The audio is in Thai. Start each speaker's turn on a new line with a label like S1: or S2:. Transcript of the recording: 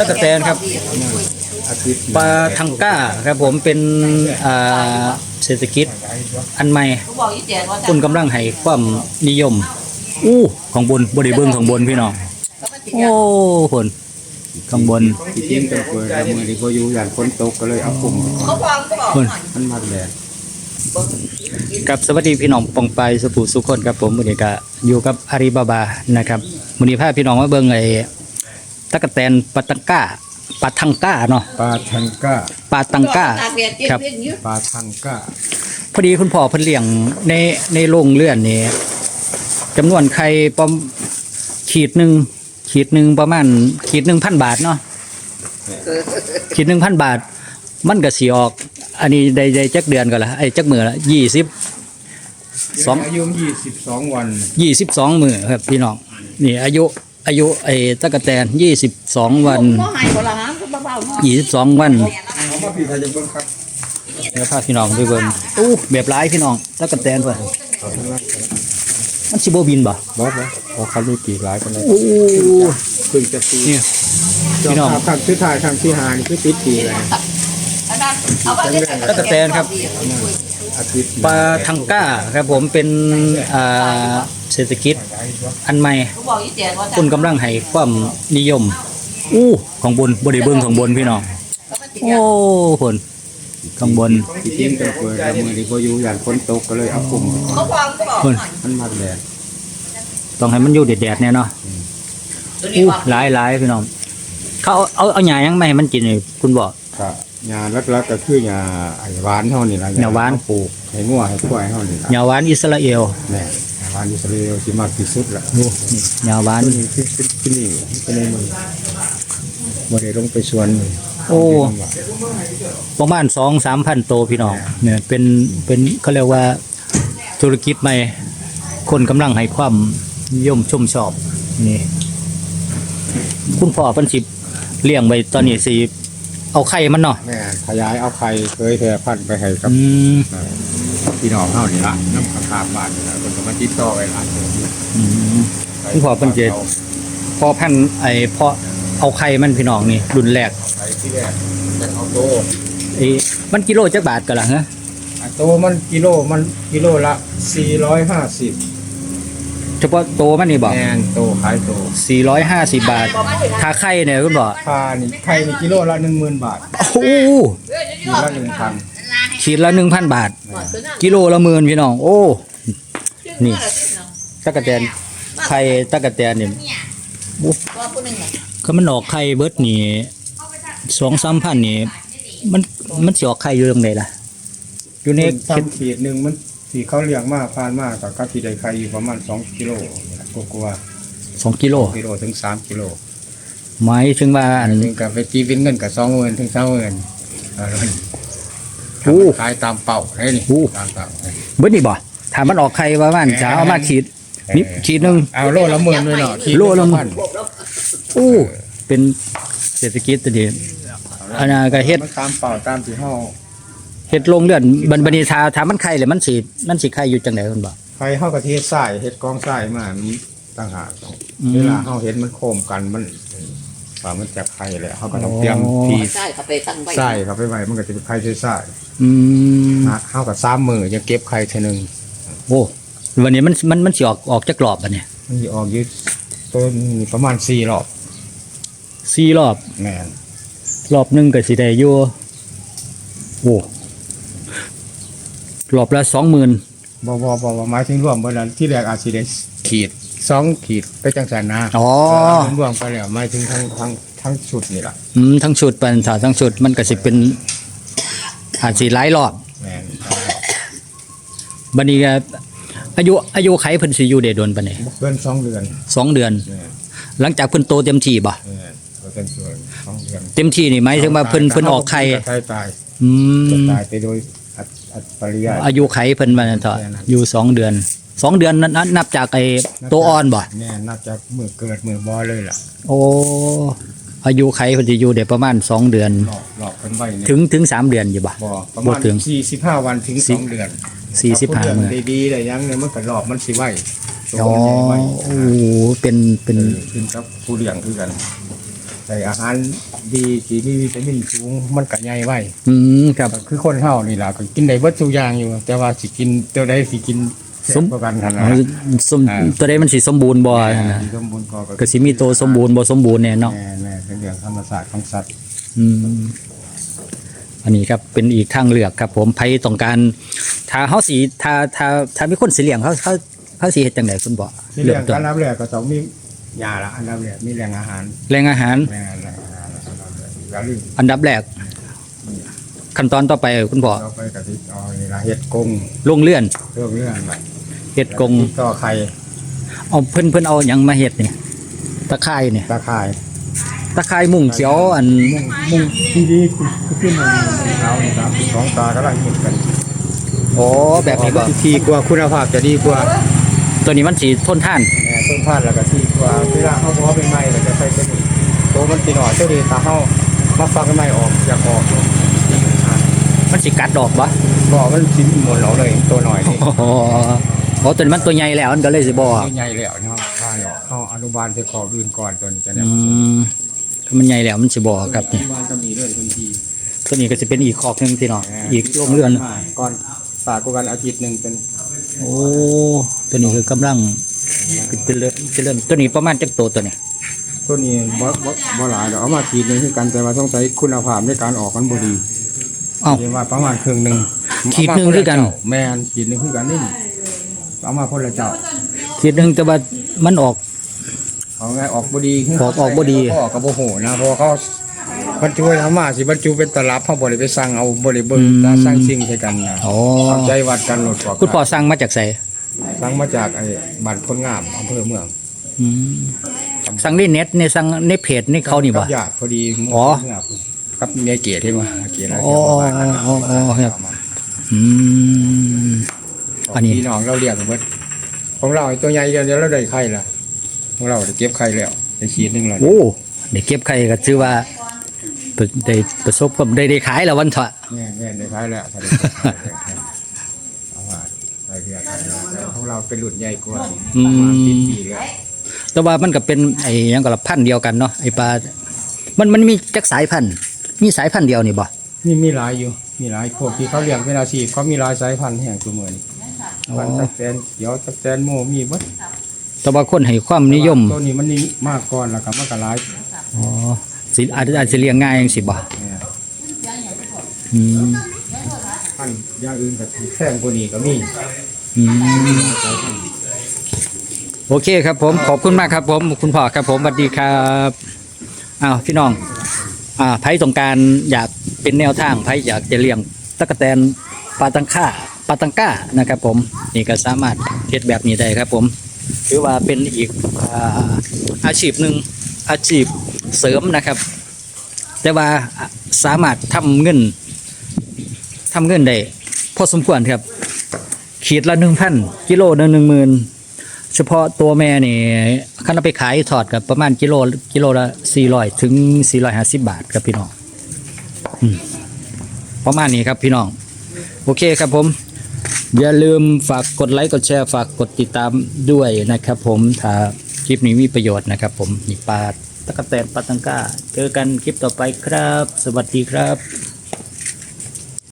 S1: ตะกะแตนครับ
S2: อาทิตย์
S1: ปลาทังก้าครับผมเป็นอ่าเศรษฐกิจอันใหม่คุณกำลังให้ความนิยม อู้ของบนบริเบิงของบนพี่น้องโอ้คนข้างบน
S2: ที่จริงเป็นเปิดแล้วมือที่พออยู่อย่างฝนตกก็เลยเอากลุ่ม
S1: คน
S2: มันมาแดด
S1: กับสวัสดีพี่น้องปองไปายสุภูสุคนครับผมมื้อนี้ก็อยู่กับอาลีบาบานะครับมื้อนี้พาพี่น้องมาเบิ่งไอ้ ตะกะแตนปลาตังก้าปลาทังก้าเนาะ
S2: ปลาทังก้า
S1: ปลาตังก้าครับ
S2: ปลาทังก้า
S1: พอดีคุณพ่อเพิ่นเลี้ยงในในโรงเรือนนี่จำนวนไข่ประมาณขีดหนึ่งขีดหนึ่งประมาณขีดหนึ่งพันบาทเนาะขีดหนึ่งพันบาท มันก็สีออก อันนี้ได้ได้จักเดือนก็ละไอ้จักมือละยี่สิบ สอง
S2: อายุยี่สิบสองวัน
S1: ยี่สิบสองมือครับพี่น้องนี่อายุ อายุไอ้ตะกะแตนยี่สิบสองวัน
S3: บ่ให้บ่ละหามก็เบาๆเนาะ
S1: ยี่สิบสองวัน
S2: เอามาพี่ใครจะเบิ่งครับ
S1: เดี๋ยวพาพี่น้องไปเบิ่งอู้แบบร้ายพี่น้องตะกะแตนว่ะมันสิบบินบ่
S2: บอสบอสโอ้เขามีปีกหลายคนเลย
S1: โอ้
S2: เพิ่งจะปี
S1: เนี่ยพี่น้อง
S2: ครั้งที่ถ่ายครั้งที่หานี่คือติดปีเลย
S1: ตะกะแตนครับ
S2: อาทิตย์
S1: ปลาทังก้าครับผมเป็นอ่าเศรษฐกิจอันใหม่คุณกำลังให้ความนิยม อู้ของบนบริเบิงของบนพี่น้อง โอ้คนข้างบน
S2: ที่จริงเป็นเปิดแล้วมือที่พออยู่อย่างฝนตกก็เลยเอากลุ่ม
S1: คน
S2: มันมาแดด
S1: ต้องให้มันอยู่แดดๆเนี่ยเนาะอู้หลายหลายพี่น้องเขาเอาเอาเอาหญ้ายังไม่ให้มันกินนี่คุณบอก
S2: ก็ ยาลักๆก็คือยาไอ้หวานเท่านี่ละ
S1: ยาหวาน
S2: เขปลูกให้งัวให้ควายเท่านี่ละ
S1: หญ้าหวานอิสราเอล
S2: แม่ยาหวานอิสราเอลที่มากที่สุดละ
S1: ดูนี่หญ้าหวาน
S2: นี่คือคือคือนี่เป็นในมือบ่ได้ลงไปสวนนี่
S1: โอ้ ประมาณสองสามพันโตวพี่น้องเนี่ยเป็นเป็นเขาเรียกว่าธุรกิจใหม่ คนกำลังให้ความนิยมชมชอบนี่ คุณพ่อเพิ่นสิเลี้ยงไว้ตอนนี้สิ เอาไข่มันเนาะ
S2: แม่ขยายเอาไข่เคยแพร่พันธุ์ไปให้กับ
S1: อืม
S2: พี่น้องเฮานี่ละน้ำข้างๆบ้านนี่ละเพิ่นก็มาติดต่อไว้หลายเดือนอยู่
S1: อืม คุณพ่อเพิ่นเจ็ด พอพันธุ์ไอ้เพาะเอาไข่มันพี่น้องนี่รุ่นแรก
S2: ไข่ที่แรกจะเอาโต
S1: ไอ้มันกิโลจักบาทกันล่ะฮะ
S2: อะโตมันกิโลมันกิโลละ 450
S1: เฉพาะโตมันนี่บอก
S2: แม่นโตขายโต
S1: 450 บาท ถ้าไข่เนี่ยคุณบอก
S2: ค่านี่ไข่นี่กิโลละ10,000บาท
S1: โอ้โห
S2: กิโลละ1,000
S1: ขีดละ 1,000 บาท กิโลละหมื่นพี่น้อง โอ้ นี่ตะกะแตนไข่ตะกะแตนนี่ก็มันออกไข่เบิดนี่สองสามพันนี่ มันมันสิออกไข่อยู่ตรงไหนล่ะ อยู่ใน
S2: นี่
S1: เข็ด
S2: ทำขีดหนึ่งมัน สีเขาเลี้ยงมากพานมากกับกับที่ได้ไข่อยู่ประมาณสองกิโลกว่า
S1: สองกิโล
S2: ๆกิโลถึงสามกิโล
S1: หมายถึงว่าอัน
S2: ถึงกับไปตีวินเงินกับสองหมื่นถึงสามหมื่นอะไร
S1: โอ้
S2: ขายตามเป่าให้นี่
S1: โอ้
S2: ตามเป่า
S1: เบิดนี่บ่ถ้ามันออกไข่ประมาณจะเอามาขีดนี่ขีดหนึง
S2: เอาโลละหมื่นด้วยเนาะขีด
S1: โลละหมื่น
S2: พัน
S1: โอ้เป็นเศรษฐกิจตัวเดียวอันนั้นก็เฮ็ด
S2: มันตามเป่าตามที่เฮา
S1: เฮ็ดโรงเรือนบันบัดนีทาถ้ามันไข่เลยมันสิมันสิไข่อยู่จังได๋คุณบ่
S2: ใครเฮากะเทศทรายเฮ็ดกองทรายมามันต่างหาก
S1: อืม
S2: เวลาเฮาเห็นมันโคมกันมันว่ามันจะไข่แล้วเฮาก็ต้องเตรียมที่
S3: ใช่เขาไปตั้งไว้
S2: ทรายเข้าไปไว้มันก็จะเป็นไข่ทราย
S1: อืม
S2: ๆฮะเฮากับสามมือยังเก็บไข่เท่านึง
S1: โอ้วันนี้มันมันมันสิออกออกจากกรอบบัดนี้
S2: มันสิออกอยึดต้นนี่ประมาณ4รอบ
S1: สี่รอบ
S2: แม่น
S1: รอบหนึงก็สิได้อยู่โอ้ รอบละ20,000
S2: บ่บ่บ่บ่หมายถึงรวมเบิดแล้วที่แรกอาจสิได้ขีดสองขีดไปจังซั่นนะ
S1: อ๋อ
S2: รวมไปแล้วหมายถึงทั้งทั้งทั้งชุดนี่ล่ะ
S1: อืมทั้งชุดปันถาทั้งชุดมันก็สิเป็นอาจสิหลายรอบ
S2: แม่น
S1: บัดนี้ก็อายุอายุไขเพิ่นสิอยู่ได้โดนปานใด
S2: บ่เกินสองเดือน
S1: สองเดือน
S2: แม่น
S1: หลังจากเพิ่นโตเต็มที่บ่
S2: แม่นบ่เกินส่วนสองเดือน
S1: เต็มที่นี่หมายถึงว่าเพิ่นเพิ่นออกไข่
S2: ไข่ตาย
S1: อื
S2: จะ
S1: ม
S2: ตายไปโดย อัตอัตปริยาย
S1: อายุไขเพิ่นว่านั่นเถอะอยู่สองเดือนสองเดือนนั้นนับจากไอ้ตัวอ่อนบ่
S2: แม่นนับจากมือเกิดมือบ่เลยล่ะ
S1: โอ้อายุไขเพิ่นสิอยู่ได้ประมาณสองเดือน
S2: หลอกหลอกเพิ่นไว้เนี่ย
S1: ถึงถึงสามเดือนอยู่บ่
S2: บ่ประ
S1: บ่
S2: มาณ
S1: ถึง
S2: 45วันถึง
S1: สิ
S2: สองเดือน
S1: สี่สิบห้า
S2: ถ้
S1: มื้อ
S2: ผู้เลี้ยงดีๆได้ยังเนี่ยมันก็รอบมันสิไว้ตัว
S1: อ๋อ
S2: มันใหญ่ไว้
S1: โอ้โหเป็นเป็น
S2: ขึ้นกับผู้เลี้ยงคือกัน ใส่อาหารดีที่มีวิตามินสูงมันก็ใหญ่ไว้
S1: อืมครับ
S2: ก็คือคนเฮานี่ล่ะก็กินได้เบิดทุกอย่างอยู่ แต่ว่าสิกินตัวใดสิกิน
S1: สม
S2: แซ่บกว่ากันหั่น
S1: อ๋
S2: นะ
S1: อสม
S2: อ่า
S1: ตัวใดมันสิสมบูรณ์บ่นะ
S2: ที่สมบูรณ์ก็
S1: ก็สิมีตัวสมบูรณ์บ่สมบูรณ์แน่เนาะ
S2: แม่แม่เป็นเรื่องธรรมศาสตร์ของสัตว์
S1: อืมอันนี้ครับเป็นอีกทางเลือกครับ ผมไผต้องการถ้าเฮาสิถ้าถ้าถ้ามีคนสิเลี้ยงเขาเขาเขาสิเฮ็ดจังไดคุณบ่
S2: ที่เรื่อง
S1: ต้
S2: การรับแรกก็ต้องมี ยาละอันดับแรกมีแหล่งอาหาร
S1: แรงอาหาร
S2: แม่แหล่งอาหารอันดับแรกอย่าลืม
S1: อันดับแรก ขั้นตอนต่อไปคุณพ่อ
S2: เราไปกะทิเอานี่ละเห็ดกง
S1: ลงเลื่อน
S2: เรื่องเรื่องไป
S1: เฮ็ดกง
S2: ต่อไข่
S1: เอาเพิ่นเพิ่นเอาหยังมาเฮ็ดนี่ตะไคร้เนี่ย
S2: ตะไคร่
S1: ตะไคร้มุ่งเขียวอัน
S2: มุ่งมุ่งที่ดีคือคือขึ้นมาเราเนี่ยครับสองตากำลังเห็นกัน
S1: อ๋อแบบนี้บ่
S2: ทีกว่าคุณภาพจะดีกว่า
S1: ตัวนี้มันสิทนทาน
S2: แม่ต้นพาดแล้วก็ทีกว่าเวลาเขาบอกว่าเป็นไม้เราจะใส่ตัวนี้ตัวมันตีหน่อยเจ้าดีตาเขามาฟักไม้ออกอยากออก
S1: มันสิกัดดอกบ่
S2: บอกมันชิ้นหมดเราเลยตัวหน่อยนี่
S1: อ๋ออ๋อตัวนี้มันตัวใหญ่แล้วมันก็เลยสิบ่
S2: ใหญ่แล้วเนาะข้าหยอกเข้าอนุบาลไปขออื่นก่อนตัวนี้จะ
S1: อื
S2: เนี่ย
S1: มถ้ามันใหญ่แล้วมันสิบ่ครับ
S2: อ
S1: นี่
S2: นุบาลก็มีเลยทันที
S1: ตัวนี้ก็จะเป็นอีกคอกหนึงพี่น้องอีกโรงเรือน
S2: ก่อนฝากกันอาทิตย์หนึ่งเป็น
S1: โอ้ตัวนี้คือกำลัง เจริญเจริญตัวนี้ประมาณจักโตตัวนี้
S2: ตัวนี้บ่บ่บ่หลายดอกเอามาขีดหนึงคือกันแต่ว่าต้องใช้คุณภาพในการออกมันบ่ดี
S1: อ้าว
S2: เรียกว่าประมาณครึ่งหนึ่ง
S1: ขีดหนึ่งคือกัน
S2: แม่นขีดหนึ่งคือกันนี่เอามาคนละเจ้า
S1: คิดหนึงแต่ว่ามันออก
S2: เอาไงออกบ่ดี
S1: ออกออกบ่ดี
S2: เขาออกกับบ่โหนะเพราะว่าเขาบรรจุให้ทำมาสิบรรจุเป็นตลับเขาบ่ได้ไปสั่งเอาบ่ได้เบิ่งตาสั่งสิ่งใส่กันนะ
S1: อ๋อ
S2: เอาใจวัดกันโหลดกว่า
S1: คุณพ่อสั่งมาจากไส
S2: สั่งมาจากไอ้บ้านคนงามอำเภอเมือง
S1: อืมสั่งในเน็ตในสั่งในเพจในเขานี่บ่
S2: กับญาติพอดี
S1: อ๋อ
S2: เมืงามกับเมียเกียรติที่มาเกียรติแล้ว
S1: อ๋ออ๋ออ๋อครับ อืม อันนี้
S2: พี่น้องเราเรียกเบิดของเราไอ้ตัวใหญ่เดียวเดียวเราได้ไข่ละของเราได้เก็บไข่แล้วได้ขีดหนึงแล้ว
S1: โอ้ได้เก็บไข่ก็ถือว่าได้ประสบความได้ได้ขายแล้ววันเถอะ
S2: แม่แม่ได้ไข่แล้วถ้าได้เก็บไข่แล้ว เราเป็นรุ่นใหญ่กว่า
S1: อื
S2: ประมาณ
S1: ม
S2: สิบปีแล้ว
S1: แต่ว่ามันก็เป็นไอ้หยังก็ละพันธุ์เดียวกันเนาะไอ้ปลา มันมันมีจักสายพันธุ์ มีสายพันธุ์เดียวนี่บ่
S2: มีมีหลายอยู่ มีหลายพวกที่เขาเลี้ยงเป็นอาชีพเขามีหลายสายพันธุ์แห่งตัวเมืองพันธุ์ตะแตนเขียวตะแตนโมมีเบิด
S1: แต่ว่าคนให้ความนิยม
S2: ตัวนี้มันนี่มากก่อนแล้วก็มันก็หลาย
S1: อ๋อสิอาจอาจจะเลี้ยงง่ายจังสิบ่
S2: เนี่ย
S1: อืม
S2: พันธุ์อย่างอื่นก็แพงกว่านี้ก็มี
S1: อืม โอเคครับผมขอบคุณมากครับ ผมคุณพ่อครับผมสวัสดีครับอ้าวพี่น้อง อ่าไผต้องการอยากเป็นแนวทางไผอยากจะเลี้ยงตะกแตนปลาตังค่าปลาตังก้านะครับ ผมนี่ก็สามารถเฮ็ดแบบนี้ได้ครับ ผมถือว่าเป็นอีกอาอาชีพหนึ่งอาชีพเสริมนะครับ แต่ว่าสามารถทำเงินทำเงินได้พอสมควรครับ ขีดละหนึ่งพันกิโลหนึ่งหนึ่งหมื่นเฉพาะตัวแม่นี่คันเอาไปขายถอดกับประมาณกิโลกิโลละสี่ร้อยถึงสี่ร้อยห้าสิบบาทครับพี่น้องอประมาณนี้ครับพี่น้อง โอเคครับผม อย่าลืมฝากกดไลค์กดแชร์ฝากกดติดตามด้วยนะครับผมถ้าคลิปนี้มีประโยชน์นะครับผมนี่ปลาตะกะแตนปลาตังก้า เจอกันคลิปต่อไปครับ สวัสดีครับ